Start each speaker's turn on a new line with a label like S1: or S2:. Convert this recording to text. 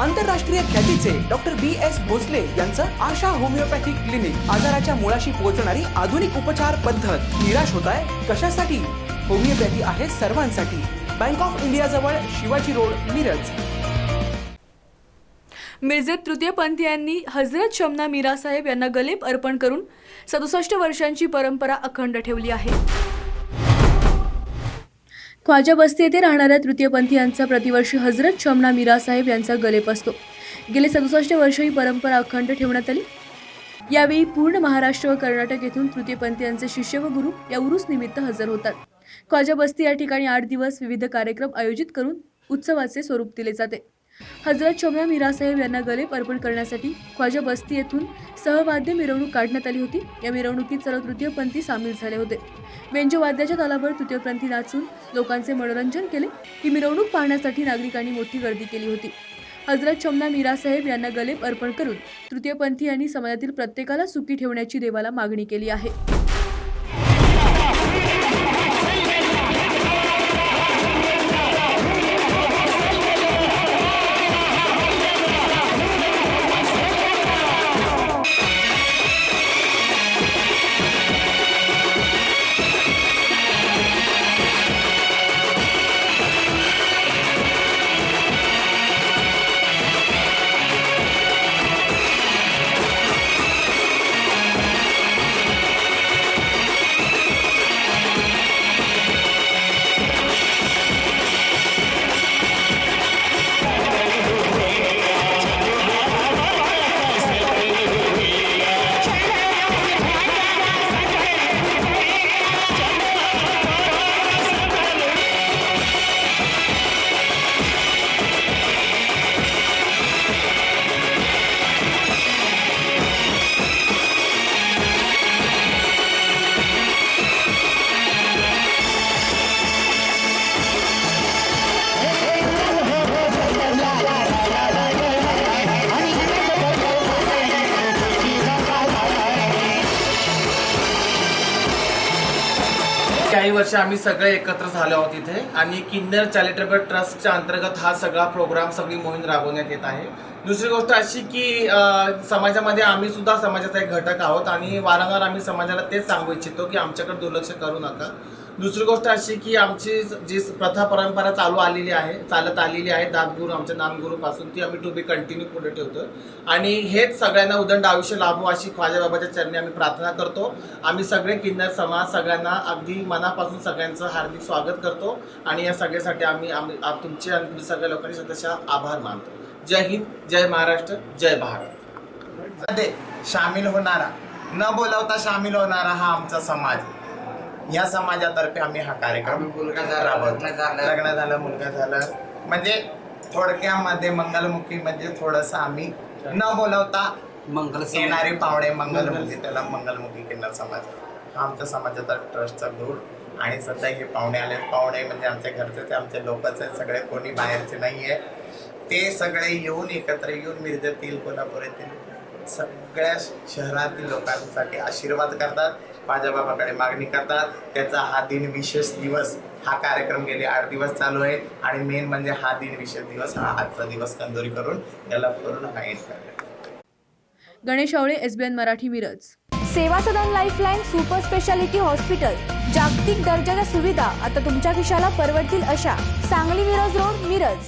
S1: आंतरराष्ट्रीय ख्यातीचे doctor B S Bhosale यांचं आशा होमिओपॅथिक क्लिनिक आजाराच्या मुळाशी पोहोचणारी आधुनिक उपचार पद्धत. निराश होत आहे कशासाठी? होमिओपॅथी आहे सर्वांसाठी. बँक ऑफ इंडिया जवळ शिवाजी रोड मिरज.
S2: मिरजेत तृतीयपंथीयांनी हजरत शमना मीरासाहेब यांना गलेप अर्पण करून सदुसष्ट वर्षांची परंपरा अखंड ठेवली आहे. ख्वाजा बस्ती येथे राहणाऱ्या तृतीयपंथीयांचा प्रतिवर्षी हजरत शमना मीरासाहेब यांचा गलेप असतो. गेले सदुसष्ट वर्ष ही परंपरा अखंड ठेवण्यात आली. यावेळी पूर्ण महाराष्ट्र व कर्नाटक येथून तृतीयपंथीयांचे शिष्य व गुरु या निमित्त हजर होतात. ख्वाजा बस्ती या ठिकाणी आठ दिवस विविध कार्यक्रम आयोजित करून उत्सवाचे स्वरूप दिले जाते. हजरत शोम्या मीरासाहेब यांना गलेप अर्पण करण्यासाठी ख्वाजा बस्ती येथून सहवाद्य मिरवणूक काढण्यात आली होती. या मिरवणुकीत सर्व तृतीयपंथी सामील झाले होते. व्यंजवाद्याच्या तालावर तृतीयपंथी नाचून लोकांचे मनोरंजन केले. ही मिरवणूक पाहण्यासाठी नागरिकांनी मोठी गर्दी केली होती. हजरत शमना मीरासाहेब यांना गलेप अर्पण करून तृतीयपंथी यांनी समाजातील प्रत्येकाला सुखी ठेवण्याची देवाला मागणी केली आहे.
S3: काही वर्ष आम्ही सगळे एकत्र झालो आहोत इथे. आणि किन्नर चॅरिटेबल ट्रस्टच्या अंतर्गत हा सगळा प्रोग्राम सगळी मोहीम राबवण्यात येत आहे. दुसरी गोष्ट अशी की समाजामध्ये आम्ही सुद्धा समाजाचा एक घटक आहोत आणि वारंवार आम्ही समाजाला तेच सांगू इच्छितो की आमच्याकडे दुर्लक्ष करू नका. दुसरी गोष्ट अशी की आमची जी प्रथा परंपरा चालू आलेली आहे चालत आलेली आहे दानगुरू आमच्या नामगुरूपासून ती आम्ही टू बी कंटिन्यू पुढे ठेवतो आणि हेच सगळ्यांना उदंड आयुष्य लाभो अशी ख्वाजा बाबाच्या चरणी आम्ही प्रार्थना करतो. आम्ही सगळे किन्नर समाज सगळ्यांना अगदी मनापासून सगळ्यांचं हार्दिक स्वागत करतो. आणि या सगळ्यासाठी आम्ही आम्ही तुमचे आणि सगळ्या लोकांनी सतशा आभार मानतो. जय हिंद जय महाराष्ट्र जय भारत.
S4: सामील होणारा न बोलावता सामील होणारा हा आमचा समाज. या समाजातर्फे आम्ही हा कार्यक्रम राबवतो. लग्न झालं. मुलगा झालं. म्हणजे थोडक्यामध्ये मंगलमुखी म्हणजे थोडस आम्ही न बोलावता येणारे पाहुणे मंगलमुखी त्याला मंगलमुखी किन्नर समाज. हा आमच्या समाजाचा ट्रस्टचा गुरु आणि सध्या हे पाहुणे आले पाहुणे म्हणजे आमच्या घरचे आमचे लोकच आहेत. सगळे कोणी बाहेरचे नाही आहे ते सगळे येऊन एकत्र येऊन मिरजेतील कोल्हापूर येथील सगळ्या शहरातील लोकांसाठी आशीर्वाद करतात. माझ्या बाबाकडे मागणी करतात. त्याचा हा दिन विशेष दिवस हा कार्यक्रम गेले आठ दिवस चालू आहे. आणि मेन म्हणजे हा दिन विशेष दिवस हा आजचा दिवस कंदोरी करून याला करून हा करण्यात
S2: Ganesh Awale SBN Marathi Miraj.
S5: Seva Sadan lifeline super speciality hospital जागतिक दर्जाच्या सुविधा आता तुमच्या खिशाला परवडतील अशा सांगली मिरज रोड मिरज.